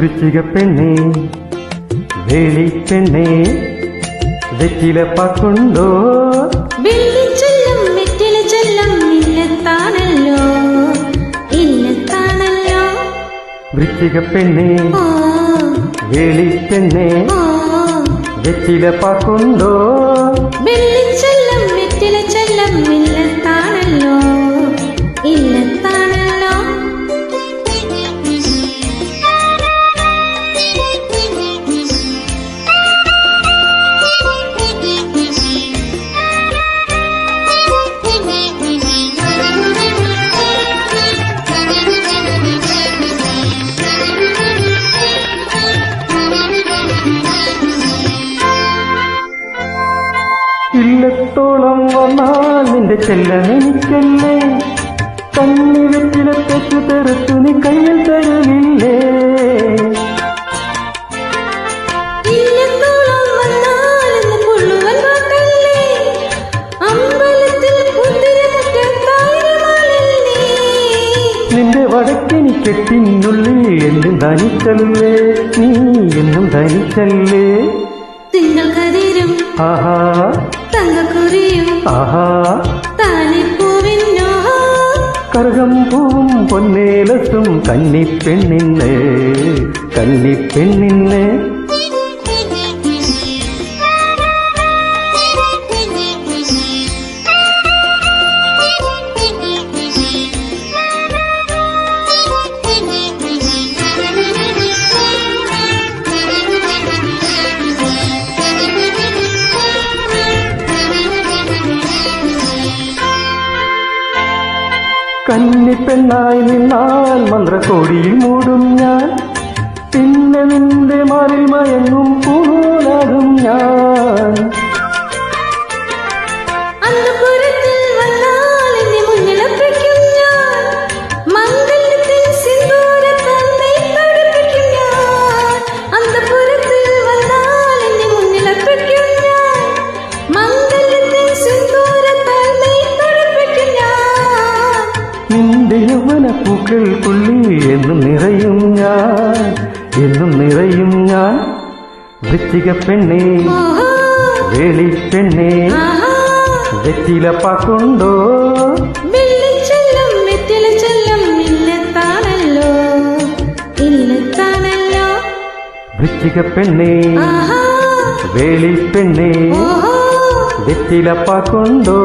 വൃശ്ചിക പെണ്ണേ വേളി പെണ്ണേ വെറ്റില പാക്കുണ്ടോ? വൃശ്ചിക പെണ്ണേ വേളി പെണ്ണേ വെറ്റില വെറ്റിലപ്പാക്കുണ്ടോ ഇല്ലത്തോളം വന്നാൽ നിന്റെ ചെല്ലമെനിക്കല്ലേ കണ്ണി വെറ്റിലെ തെറ്റു തെറുത്തു നീ കയ്യിൽ കുതിരമുറ്റത്തായിരമാലല്ലേ നിന്റെ വടക്കിനി കെട്ടിനുള്ളിൽ എന്നും ധനിച്ചല്ലേ. നീ എന്നും ധനിച്ചല്ലേ. തിങ്കൾ കതിരും ആഹാ. തങ്കക്കുറിയും ആഹാ താലിപ്പൂവിനോ കറുകം പൂവും പൊന്നേലസും കന്നിപ്പെണ്ണിന്ന് കന്നിപ്പെണ്ണിന്ന് കന്നിപ്പെണ്ണായി നിന്നാൽ മന്ത്രക്കോടിയിൽ മൂടും ഞാൻ. പിന്നെ നിന്റെ മാറിൽ മയങ്ങും പൂലാകും ഞാൻ. നിന്റെ യൗവന പൂക്കൾ പുള്ളി എന്നും നിറയും ഞാൻ എന്നും നിറയും ഞാൻ. വൃത്തിക പെണ്ണേ വേളി പെണ്ണേ വെറ്റില പാക്കുണ്ടോ? വൃത്തിക പെണ്ണേ വേളി പെണ്ണേ വെറ്റില പാക്കുണ്ടോ?